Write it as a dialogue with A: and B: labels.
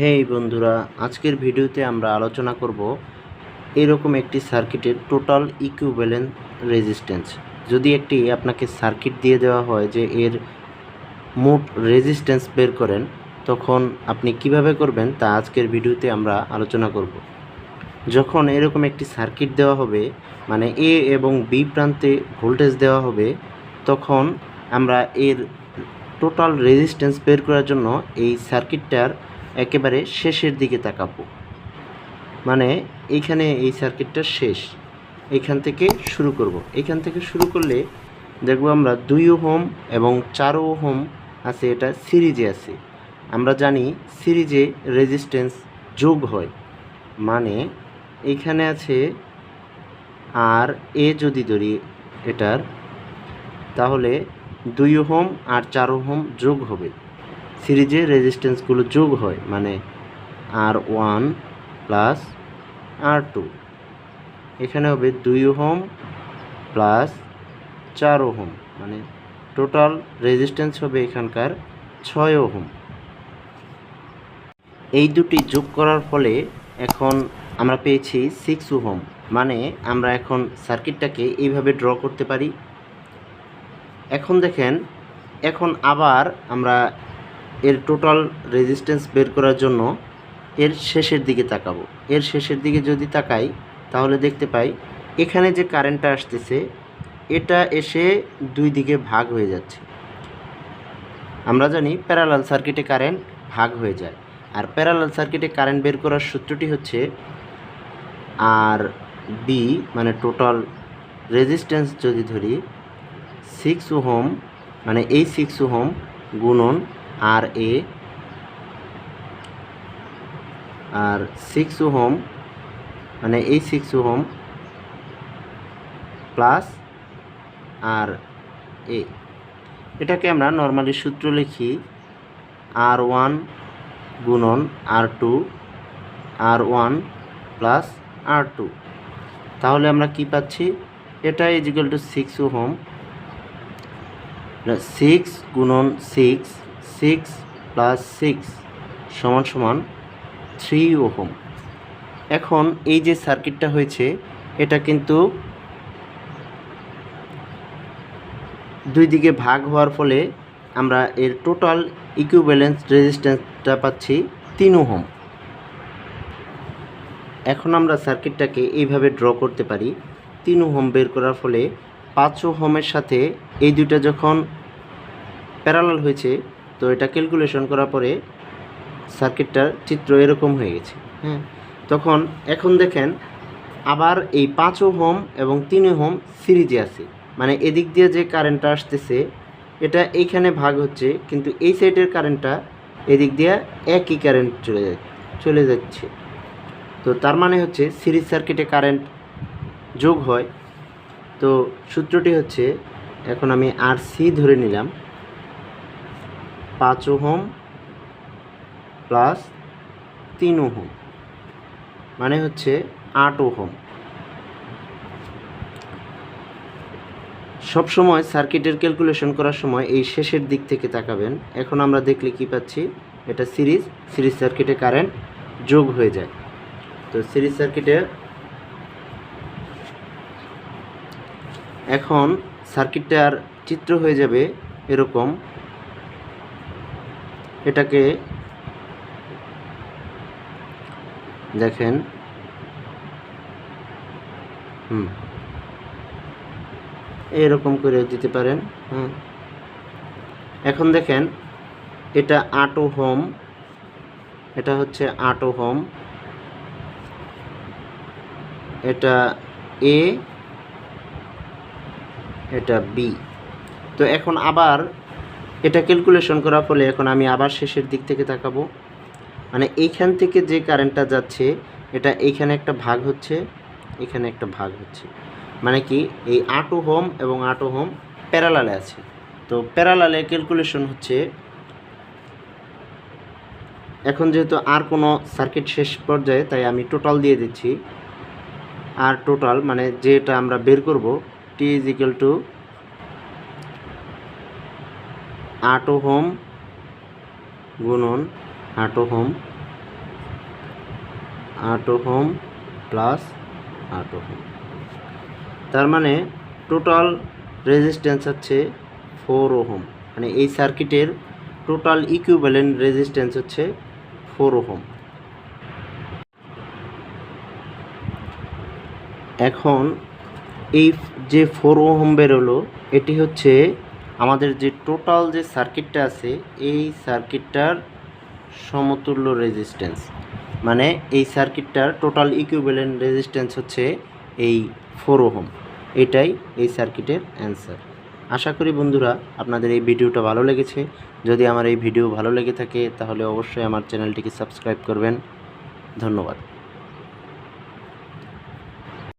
A: হেই বন্ধুরা, আজকের ভিডিওতে আমরা আলোচনা করব এরকম একটি সার্কিটের টোটাল ইকুইভ্যালেন্ট রেজিস্ট্যান্স যদি একটি আপনাকে সার্কিট দিয়ে দেওয়া হয় যে এর মোট রেজিস্ট্যান্স বের করেন, তখন আপনি কীভাবে করবেন তা আজকের ভিডিওতে আমরা আলোচনা করব। যখন এরকম একটি সার্কিট দেওয়া হবে মানে এ এবং বি প্রান্তে ভোল্টেজ দেওয়া হবে, তখন আমরা এর টোটাল রেজিস্ট্যান্স বের করার জন্য এই সার্কিটটার একেবারে শেষের দিকে তাকাবো। মানে এইখানে এই সার্কিটটা শেষ। এখান থেকে শুরু করব। এখান থেকে শুরু করলে দেখব আমরা দুই ওহম এবং চার ওহম আছে, এটা সিরিজে আছে। আমরা জানি সিরিজে রেজিস্ট্যান্স যোগ হয়। মানে এইখানে আছে আর এ যদি ধরি এটার, তাহলে দুই ওহম আর চার ওহম যোগ হবে। সিরিজে রেজিস্ট্যান্সগুলো যোগ হয় মানে R one plus R two এখানে হবে দুই ওহম প্লাস চার ওহম মানে টোটাল রেজিস্ট্যান্স হবে এখানকার ছয় ওহম। এই দুটি যোগ করার ফলে এখন আমরা পেয়েছি সিক্স ওহম মানে আমরা এখন সার্কিটটাকে এইভাবে ড্র করতে পারি। এখন দেখেন, এখন আবার আমরা এর টোটাল রেজিস্ট্যান্স বের করার জন্য এর শেষের দিকে তাকাবো। এর শেষের দিকে যদি তাকাই, তাহলে দেখতে পাই, এখানে যে কারেন্টটা আসতেছে, এটা এসে দুই দিকে ভাগ হয়ে যাচ্ছে। আমরা জানি প্যারালাল সার্কিটে কারেন্ট ভাগ হয়ে যায়। আর প্যারালাল সার্কিটে কারেন্ট বের করার সূত্রটি হচ্ছে আর বি মানে টোটাল রেজিস্ট্যান্স যদি ধরি সিক্স ওহম মানে এই সিক্স ওহম গুণন আর এ, আর সিক্স ওহম মানে এই six ohm plus R A. এটাকে আমরা নর্মালি সূত্র লিখি আর ওয়ান গুণন R two R one plus R two তাহলে আমরা কি পাচ্ছি? এটা is equal to six ohm. Six গুণন সিক্স সিক্স প্লাস সিক্স সমান সমান থ্রি ওহম। এখন এই যে সার্কিটটা হয়েছে, এটা কিন্তু দুই দিকে ভাগ হওয়ার ফলে আমরা এর টোটাল ইকুইভ্যালেন্স রেজিস্ট্যান্সটা পাচ্ছি তিন ওহম। এখন আমরা সার্কিটটাকে এইভাবে ড্র করতে পারি। তিন ওহম বের করার ফলে পাঁচ ওহমের সাথে এই দুইটা যখন প্যারালাল হয়েছে তো এটা ক্যালকুলেশন করার পরে সার্কিটটার চিত্র এরকম হয়ে গেছে। হ্যাঁ তখন এখন দেখেন আবার এই পাঁচ হোম এবং তিন হোম সিরিজে আছে। মানে এদিক দিয়ে যে কারেন্টটা আসতেছে এটা এইখানে ভাগ হচ্ছে কিন্তু এই সাইডের কারেন্টটা এদিক দিয়ে একই কারেন্ট চলে যায় চলে যাচ্ছে। তো তার মানে হচ্ছে সিরিজ সার্কিটে কারেন্ট যোগ হয়। তো সূত্রটি হচ্ছে এখন আমি আর সি ধরে নিলাম। পাঁচ ওহম প্লাস তিন ওহম মানে হচ্ছে আট ওহম সবসময় সার্কিটের ক্যালকুলেশন করার সময় এই শেষের দিক থেকে তাকাবেন। এখন আমরা দেখলে কি পাচ্ছি? এটা সিরিজ সিরিজ সার্কিটে কারেন্ট যোগ হয়ে যায়। তো সিরিজ সার্কিটে এখন সার্কিটটার চিত্র হয়ে যাবে এরকম এটাকে দেখেন। হুম। এরকম করে দিতে পারেন। হুম। এখন দেখেন, এটা আটো হোম এটা হচ্ছে আটো হোম এটা এ, এটা বি। তো এখন আবার এটা ক্যালকুলেশন করার ফলে এখন আমি আবার শেষের দিক থেকে তাকাবো। মানে এইখান থেকে যে কারেন্টটা যাচ্ছে, এটা এইখানে একটা ভাগ হচ্ছে, এখানে একটা ভাগ হচ্ছে। মানে কি, এই আটো হোম এবং আটো হোম প্যারালালে আছে। তো প্যারালালে ক্যালকুলেশন হচ্ছে, এখন যেহেতু আর কোনো সার্কিট শেষ পর্যায়ে, তাই আমি টোটাল দিয়ে দিচ্ছি। আর টোটাল মানে যেটা আমরা বের করব টি ইজ টু আট ওহম গুণন আট ওহম আট ওহম প্লাস আট ওহম তার মানে টোটাল রেজিস্ট্যান্স হচ্ছে ফোর ওহম। মানে এই সার্কিটের টোটাল ইকুইভ্যালেন্ট রেজিস্ট্যান্স হচ্ছে ফোর ওহম। এখন এই যে ফোর ওহম বেরোলো, এটি হচ্ছে আমাদের যে টোটাল যে সার্কিটটা আছে, এই সার্কিটটার সমতুল্য রেজিস্ট্যান্স মানে এই সার্কিটটার টোটাল ইকুইভ্যালেন্ট রেজিস্ট্যান্স হচ্ছে এই ফোর ওহম। এটাই এই সার্কিটের অ্যান্সার আশা করি বন্ধুরা, আপনাদের এই ভিডিওটা ভালো লেগেছে। যদি আমার এই ভিডিও ভালো লেগে থাকে, তাহলে অবশ্যই আমার চ্যানেলটিকে সাবস্ক্রাইব করবেন। ধন্যবাদ।